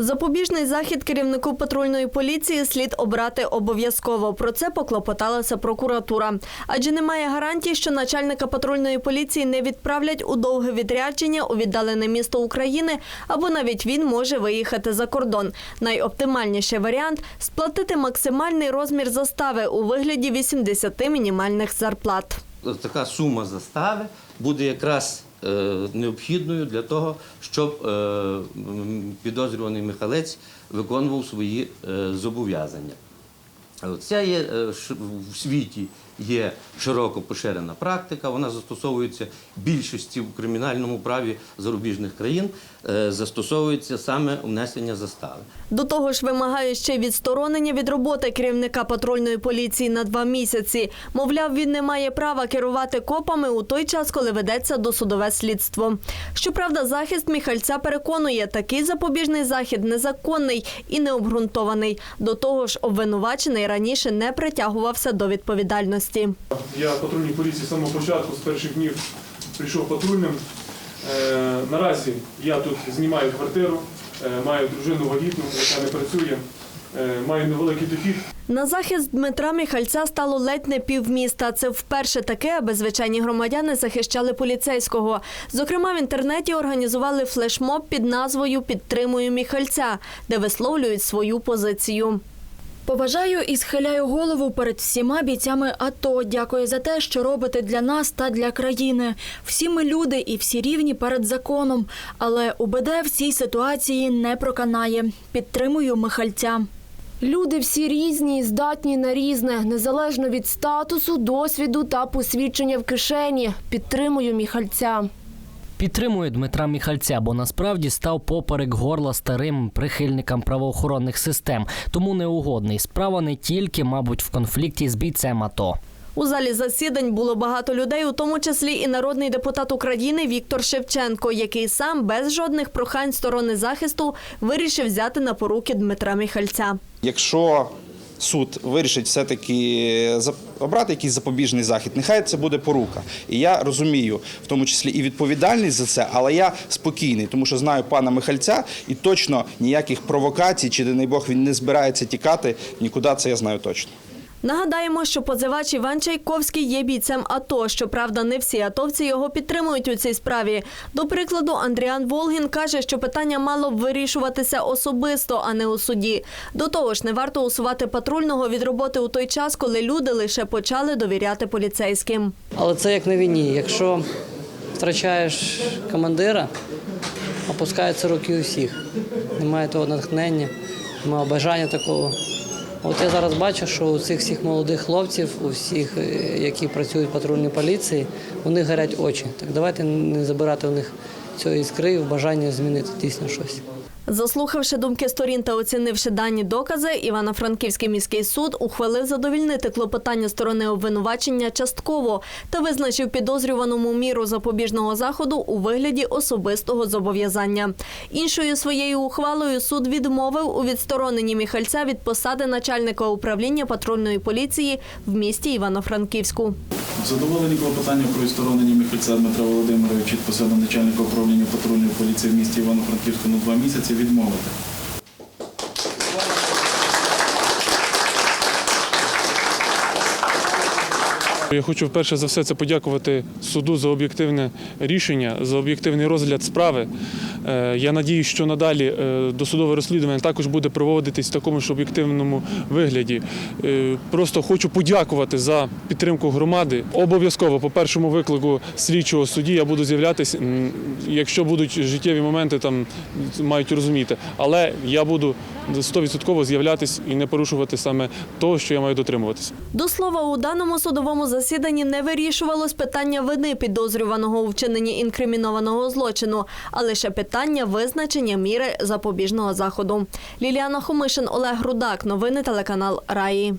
Запобіжний захід керівнику патрульної поліції слід обрати обов'язково. Про це поклопоталася прокуратура. Адже немає гарантій, що начальника патрульної поліції не відправлять у довге відрядження у віддалене місто України, або навіть він може виїхати за кордон. Найоптимальніший варіант сплатити максимальний розмір застави у вигляді 80 мінімальних зарплат. така сума застави буде якраз необхідною для того, щоб е, підозрюваний Михалець виконував свої е, зобов'язання. Це є е, в світі є широко поширена практика. Вона застосовується більшості в кримінальному праві зарубіжних країн. е, Застосовується саме внесення застави. До того ж, вимагає ще відсторонення від роботи керівника патрульної поліції на два місяці. Мовляв, він не має права керувати копами у той час, коли ведеться досудове слідство. Щоправда, захист Міхальця переконує, такий запобіжний захід незаконний і необґрунтований. До того ж, обвинувачений раніше не притягувався до відповідальності. Я патрульній поліції з самого початку, з перших днів прийшов патрульним. Е, наразі я тут знімаю квартиру, е, маю дружину вагітну, яка не працює, е, маю невеликий дохід. На захист Дмитра Міхальця стало ледь не півміста. Це вперше таке, аби звичайні громадяни захищали поліцейського. Зокрема, в інтернеті організували флешмоб під назвою Підтримую Міхальця, де висловлюють свою позицію. Поважаю і схиляю голову перед всіма бійцями АТО. Дякую за те, що робите для нас та для країни. Всі ми люди і всі рівні перед законом. Але УБД в цій ситуації не проканає. Підтримую Михальця. Люди всі різні, здатні на різне, незалежно від статусу, досвіду та посвідчення в кишені. Підтримую міхальця. Підтримує Дмитра Міхальця, бо насправді став поперек горла старим прихильникам правоохоронних систем, тому неугодний. Справа не тільки, мабуть, в конфлікті з бійцем АТО. У залі засідань було багато людей, у тому числі і народний депутат України Віктор Шевченко, який сам без жодних прохань сторони захисту вирішив взяти на поруки Дмитра Міхальця. Якщо суд вирішить все-таки обрати якийсь запобіжний захід, нехай це буде порука. І я розумію, в тому числі і відповідальність за це, але я спокійний, тому що знаю пана Михальця, і точно ніяких провокацій, чи, не Бог, він не збирається тікати нікуди, це я знаю точно. Нагадаємо, що позивач Іван Чайковський є бійцем АТО. Щоправда, не всі атовці його підтримують у цій справі. До прикладу, Андріан Волгін каже, що питання мало б вирішуватися особисто, а не у суді. До того ж, не варто усувати патрульного від роботи у той час, коли люди лише почали довіряти поліцейським. Але це як на війні. Якщо втрачаєш командира, опускаються руки усіх. Немає того натхнення, немає бажання такого. От я зараз бачу, що у цих всіх молодих хлопців, у всіх, е, які працюють в патрульній поліції, у них горять очі. Так давайте не забирати у них цього іскри і бажання змінити дійсно щось. Заслухавши думки сторін та оцінивши дані докази, Івано-Франківський міський суд ухвалив задовільнити клопотання сторони обвинувачення частково та визначив підозрюваному міру запобіжного заходу у вигляді особистого зобов'язання. Іншою своєю ухвалою суд відмовив у відстороненні Міхальця від посади начальника управління патрульної поліції в місті Івано-Франківську. Задоволені клопотання про відсторонення Михальця Дмитра Володимировича від посади начальника управління патрульної поліції в місті Івано-Франківську на два місяці відмовити. Я хочу перше за все це подякувати суду за об'єктивне рішення, за об'єктивний розгляд справи. Е, Я надію, що надалі е, досудове розслідування також буде проводитись в такому ж об'єктивному вигляді. Е, Просто хочу подякувати за підтримку громади. Обов'язково по першому виклику слідчого судді я буду з'являтися, м, якщо будуть життєві моменти, там мають розуміти. Але я буду 100% з'являтись і не порушувати саме того, що я маю дотримуватися. До слова, у даному судовому засіданні не вирішувалось питання вини підозрюваного у вчиненні інкримінованого злочину, а лише питання визначення міри запобіжного заходу. Ліліана Хомишин, Олег Рудак. Новини телеканал Раї.